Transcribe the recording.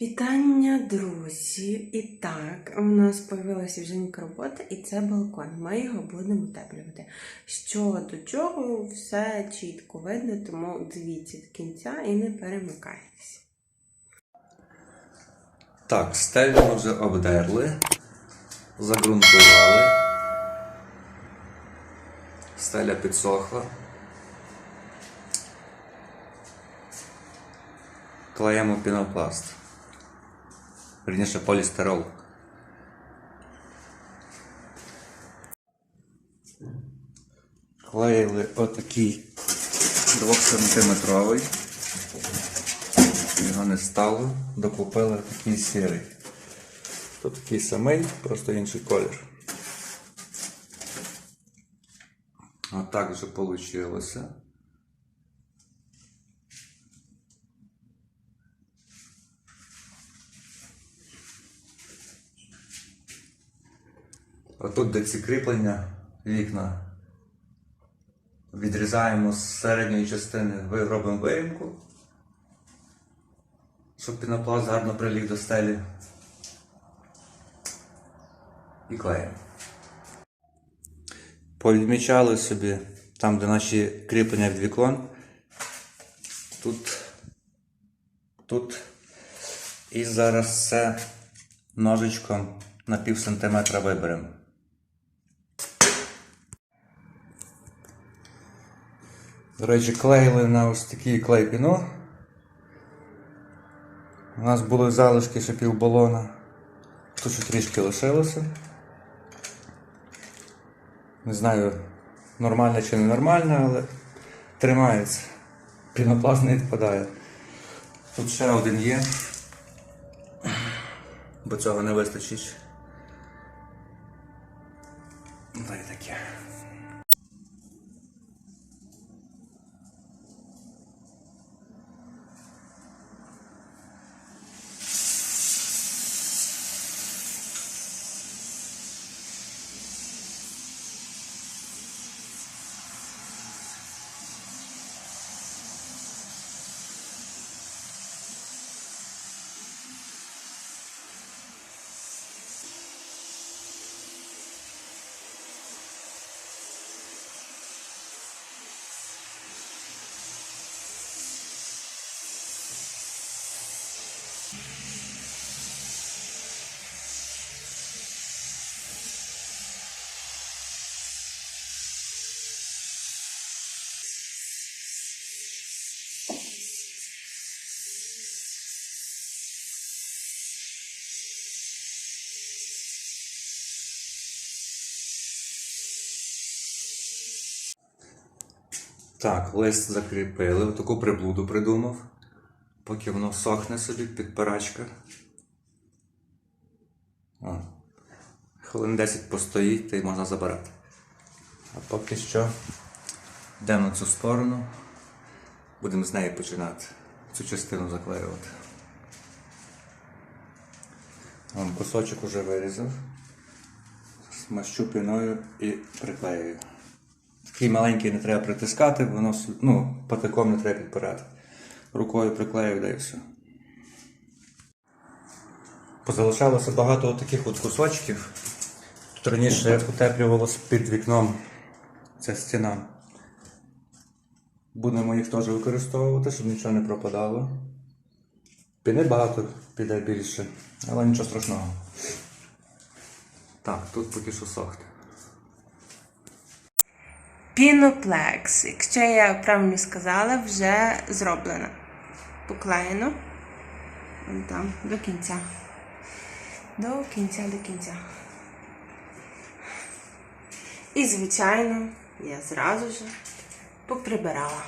Вітання, друзі! І так, у нас появилася вже робота, і це балкон. Ми його будемо утеплювати. Що до чого, все чітко видно, тому дивіться до кінця і не перемикайтеся. Так, стелю ми вже обдерли, загрунтували. Стеля підсохла. Клеїмо пінопласт. Вірніше полістирол. Клеїли отакий 2-сантиметровий. Його не стало, докупили такий сірий. Тут такий самий, просто інший колір. Отак вже вийшло. А тут, де ці кріплення, вікна, відрізаємо з середньої частини, робимо виїмку щоб пінопласт гарно приліг до стелі. І клеїмо. Повідмічали собі там, де наші кріплення від вікон. Тут. Тут. І зараз це ножичком на пів сантиметра виберемо. До речі, клеїли на ось такий клей піно. У нас були залишки ще півбалона. Тут ще трішки лишилося. Не знаю, нормально чи не нормально, але тримається. Пінопласт не відпадає. Тут ще один є. Бо цього не вистачить. Дай таке. Так, лист закріпили, таку приблуду придумав. Поки воно сохне собі підпирачка. О. Хвилин 10 постоїть та й можна забирати. А поки що йдемо на цю сторону. Будемо з неї починати цю частину заклеювати. Вон кусочок уже вирізав. Смащу піною і приклеюю. Такий маленький не треба притискати, воно ну, патиком не треба підпирати. Рукою приклею, да і все. Позалишалося багато таких от кусочків. Тут раніше утеплювалося під вікном ця стіна. Будемо їх теж використовувати, щоб нічого не пропадало. Піде багато, піде більше, але нічого страшного. Так, тут поки що сохне. Піноплекс, якщо я правильно сказала, вже зроблено. Поклеєно. Там, до кінця. До кінця, до кінця. І, звичайно, я зразу ж поприбирала.